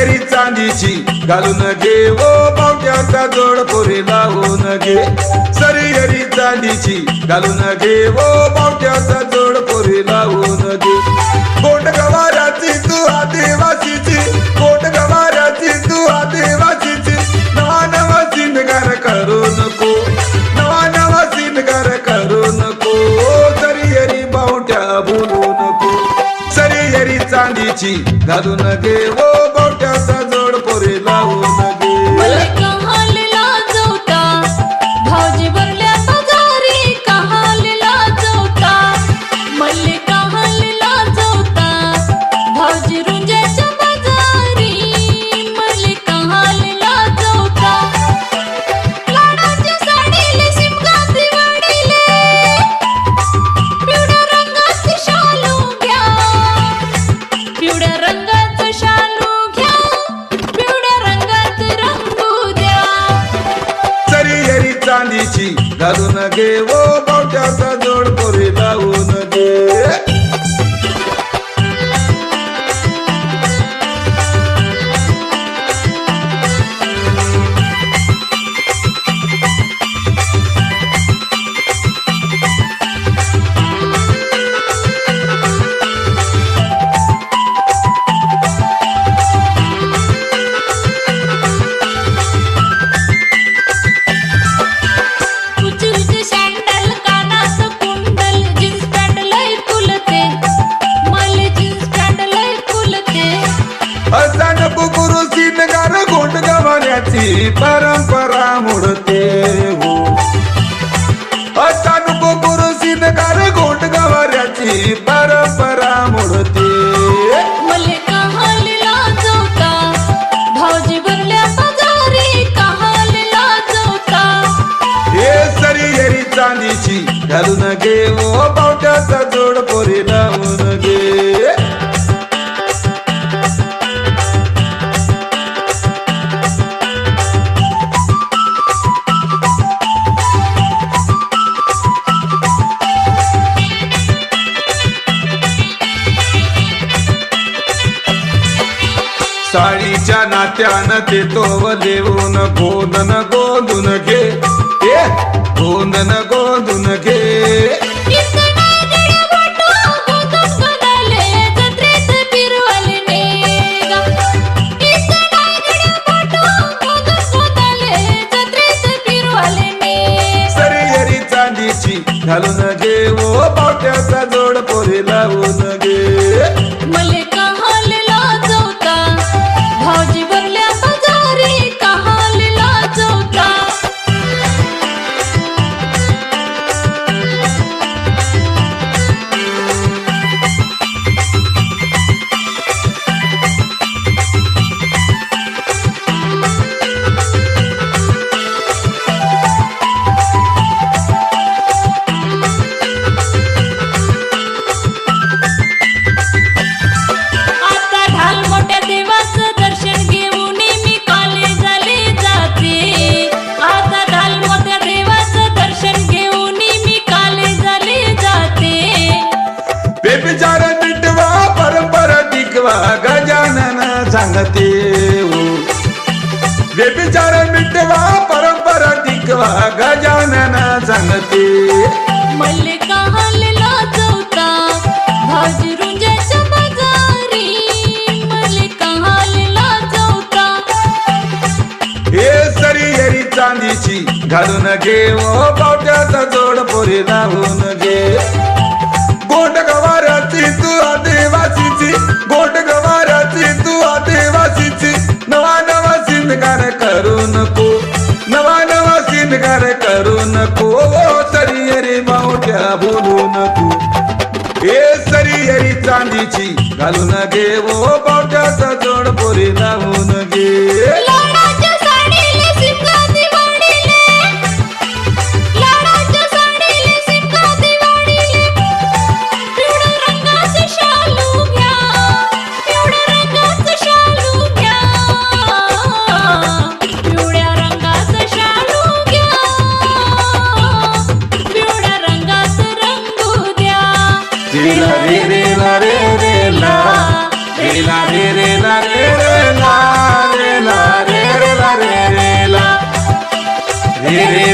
चांदीची घालून घे. ओ पावट्याचा जोड पोरी लावून घे. सरियरी चांदीची घालून घे. ओ पावट्याचा जोड पोरी लावून घे. कोट गवाराची तू आदिवासीची कोट गवाराची तू आदिवासीची. नवा नवा सिंधगार करू नको नवा नवा सिंधगार करू नको सरियरी बावट्या बोलू नको. सरियरी चांदीची घालून घे. ओ सरियरी चांदीची घालून घे ओ बावट्याचा जोड गवाण्याची परंपरा मुडते हो. अचान बुकुरू सिनगार गोंड गवाऱ्याची परंपरा मुडते. चांदीची घालून घे ओ पावट्याचा जोड पोरी साडीच्या नात्यानं ते तोव देऊन गोंदन गोंदून घे. गोंदन गोंदून घे. सरियरी चांदीची घालून घे सांगते हो. बेबिचार मिटवा परंपरा टिकवा गजानन सांगते. भाजी रुंजाच्या बाजारी. हे चांदीची घालून घे ओ पावट्याचा जोड पोरी लावून घे. गोंड गवाराची तू आदिवासीची गोंड गवाराची तू आदिवासीची नवा नवा सिंगार करू नको. नवा नवा सिंगार करू नको. सरी सरियरी मावट्या बोलू नको. हे सरियरी चांदीची घालून घे. ओ पावट्याचा जोड पोरी लावून घे. रे